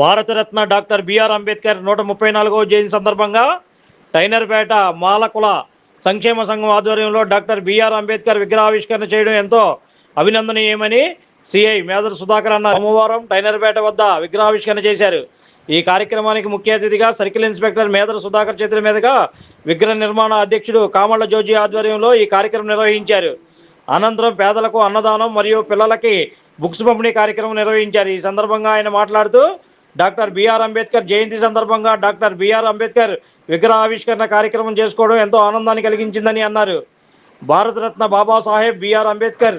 Bharat Ratna doctor BR Ambedkar నూట ముప్పై నాలుగవ జయంతి సందర్భంగా టైనర్పేట మాలకుల సంక్షేమ సంఘం ఆధ్వర్యంలో డాక్టర్ బిఆర్ అంబేద్కర్ విగ్రహావిష్కరణ చేయడం ఎంతో అభినందనీయమని సిఐ మేదర్ సుధాకర్ అన్న సోమవారం టైనర్పేట వద్ద విగ్రహావిష్కరణ చేశారు. ఈ కార్యక్రమానికి ముఖ్య అతిథిగా సర్కిల్ ఇన్స్పెక్టర్ మేదర్ సుధాకర్ చేతుల మీదుగా విగ్రహ నిర్మాణ అధ్యక్షుడు కామళ్ళ జోజీ ఆధ్వర్యంలో ఈ కార్యక్రమం నిర్వహించారు. అనంతరం పేదలకు అన్నదానం మరియు పిల్లలకి బుక్స్ పంపిణీ కార్యక్రమం నిర్వహించారు. ఈ సందర్భంగా ఆయన మాట్లాడుతూ డాక్టర్ బిఆర్ అంబేద్కర్ జయంతి సందర్భంగా డాక్టర్ బిఆర్ అంబేద్కర్ విగ్రహ ఆవిష్కరణ కార్యక్రమం చేసుకోవడం ఎంతో ఆనందాన్ని కలిగించిందని అన్నారు. భారతరత్న బాబాసాహెబ్ బిఆర్ అంబేద్కర్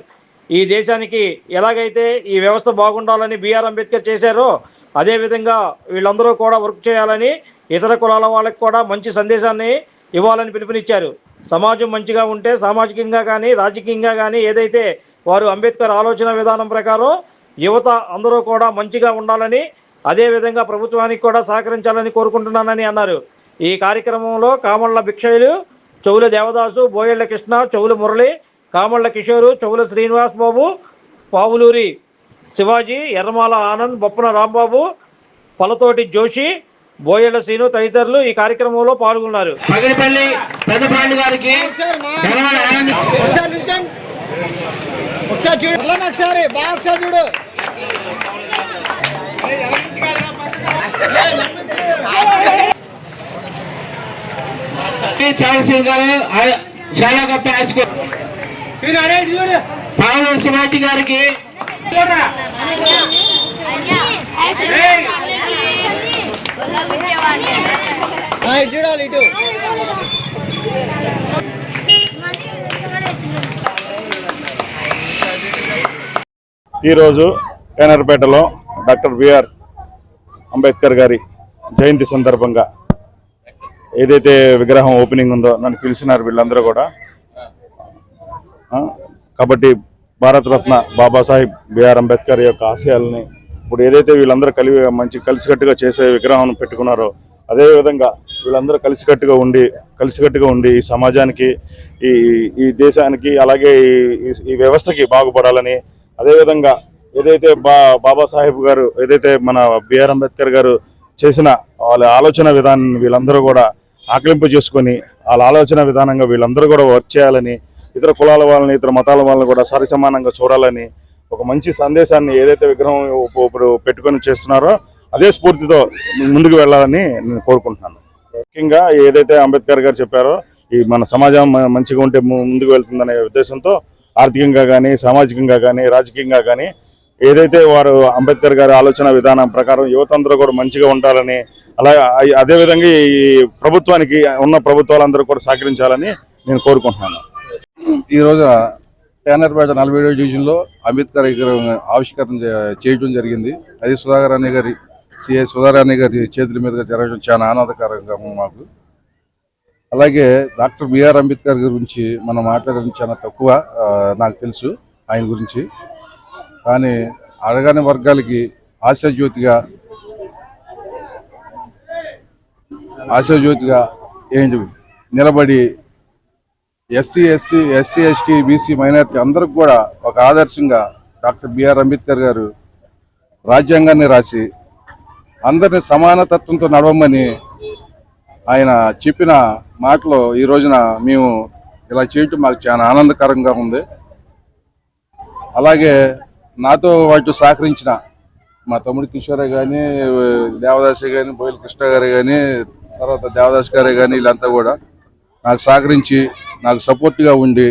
ఈ దేశానికి ఎలాగైతే ఈ వ్యవస్థ బాగుండాలని బిఆర్ అంబేద్కర్ చేశారో అదేవిధంగా వీళ్ళందరూ కూడా వర్క్ చేయాలని ఇతర కులాల వాళ్ళకి కూడా మంచి సందేశాన్ని ఇవ్వాలని పిలుపునిచ్చారు. సమాజం మంచిగా ఉంటే సామాజికంగా కానీ రాజకీయంగా కానీ ఏదైతే వారు అంబేద్కర్ ఆలోచన విధానం ప్రకారం యువత అందరూ కూడా మంచిగా ఉండాలని అదేవిధంగా ప్రభుత్వానికి కూడా సహకరించాలని కోరుకుంటున్నానని అన్నారు. ఈ కార్యక్రమంలో కామళ్ళ భిక్షయులు చెవుల దేవదాసు బోయళ్ళ కృష్ణ చెవుల మురళి కామళ్ళ కిషోరు చెవుల శ్రీనివాస్ బాబు పావులూరి శివాజీ ఎర్రమాల ఆనంద్ బొప్పన రాంబాబు పలతోటి జోషి బోయళ్ళ శ్రీను తదితరులు ఈ కార్యక్రమంలో పాల్గొన్నారు. గారికి ఒకసారి చూడు. అలా ఒకసారి గారు చాలా గొప్ప పావుల శివాజీ గారికి. చూడాలి ఇటు ఈరోజు కేనర్పేటలో డాక్టర్ బిఆర్ అంబేద్కర్ గారి జయంతి సందర్భంగా ఏదైతే విగ్రహం ఓపెనింగ్ ఉందో నన్ను పిలిచినారు వీళ్ళందరూ కూడా. కాబట్టి భారతరత్న బాబాసాహెబ్ బిఆర్ అంబేద్కర్ యొక్క ఆశయాలని ఇప్పుడు ఏదైతే వీళ్ళందరూ కలిసి మంచి కలిసికట్టుగా చేసే విగ్రహం పెట్టుకున్నారో అదేవిధంగా వీళ్ళందరూ కలిసికట్టుగా ఉండి కలిసికట్టుగా ఉండి ఈ సమాజానికి ఈ ఈ దేశానికి అలాగే ఈ- ఈ- ఈ వ్యవస్థకి బాగుపడాలని అదేవిధంగా ఏదైతే బా బాబాసాహెబ్ గారు ఏదైతే మన బిఆర్ అంబేద్కర్ గారు చేసిన వాళ్ళ ఆలోచన విధానాన్ని వీళ్ళందరూ కూడా ఆకలింపు చేసుకొని వాళ్ళ ఆలోచన విధానంగా వీళ్ళందరూ కూడా వర్క్ చేయాలని ఇతర కులాల వాళ్ళని ఇతర మతాల వాళ్ళని కూడా సరి సమానంగా చూడాలని ఒక మంచి సందేశాన్ని ఏదైతే విగ్రహం ఇప్పుడు పెట్టుకొని చేస్తున్నారో అదే స్ఫూర్తితో ముందుకు వెళ్ళాలని నేను కోరుకుంటున్నాను. ముఖ్యంగా ఏదైతే అంబేద్కర్ గారు చెప్పారో ఈ మన సమాజం మంచిగా ఉంటే ముందుకు వెళ్తుందనే ఉద్దేశంతో ఆర్థికంగా కానీ సామాజికంగా కానీ రాజకీయంగా కానీ ఏదైతే వారు అంబేద్కర్ గారి ఆలోచన విధానం ప్రకారం యువత అందరూ కూడా మంచిగా ఉండాలని అలాగే అదేవిధంగా ఈ ప్రభుత్వానికి ఉన్న ప్రభుత్వాలందరూ కూడా సహకరించాలని నేను కోరుకుంటున్నాను. ఈ రోజు టేనర్పేట నలభై ఏడో డివిజన్లో అంబేద్కర్ ఆవిష్కరణ చేయడం జరిగింది. అది సుధాకర్ అనే గారి సిఐ సుధాకర్ అనే గారి చేతుల మీదుగా జరగడం చాలా ఆనందకరంగా మాకు. అలాగే డాక్టర్ బిఆర్ అంబేద్కర్ గురించి మనం మాట్లాడడం చాలా తక్కువ నాకు తెలుసు ఆయన గురించి. కానీ అడగాని వర్గాలకి ఆశాజ్యోతిగా ఆశాజ్యోతిగా ఏంటి? నిలబడి SC SC SC ST BC minority అందరికి కూడా ఒక ఆదర్శంగా డాక్టర్ బిఆర్ అంబేద్కర్ గారు రాజ్యాంగాన్ని రాసి అందరిని సమానతత్వంతో నడవమని ఆయన చెప్పిన మాటలో ఈ రోజున మేము ఇలా చేయటం మాకు చాలా ఆనందకరంగా ఉంది. అలాగే నాతో వాటితో సహకరించిన మా తమ్ముడు కిషోరే కానీ దేవదాసి కానీ బోయిల కృష్ణ గారు కానీ తర్వాత దేవదాస్ గారే కానీ వీళ్ళంతా కూడా నాకు సహకరించి నాకు సపోర్ట్గా ఉండి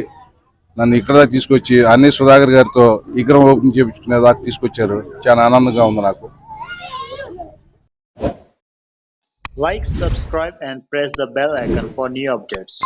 నన్ను ఇక్కడ దాకా తీసుకొచ్చి అన్ని సుధాకర్ గారితో విగ్రహం ఓపెన్ చేయించుకునే దాకా తీసుకొచ్చారు. చాలా ఆనందంగా ఉంది నాకు. Like subscribe and press the bell icon for new updates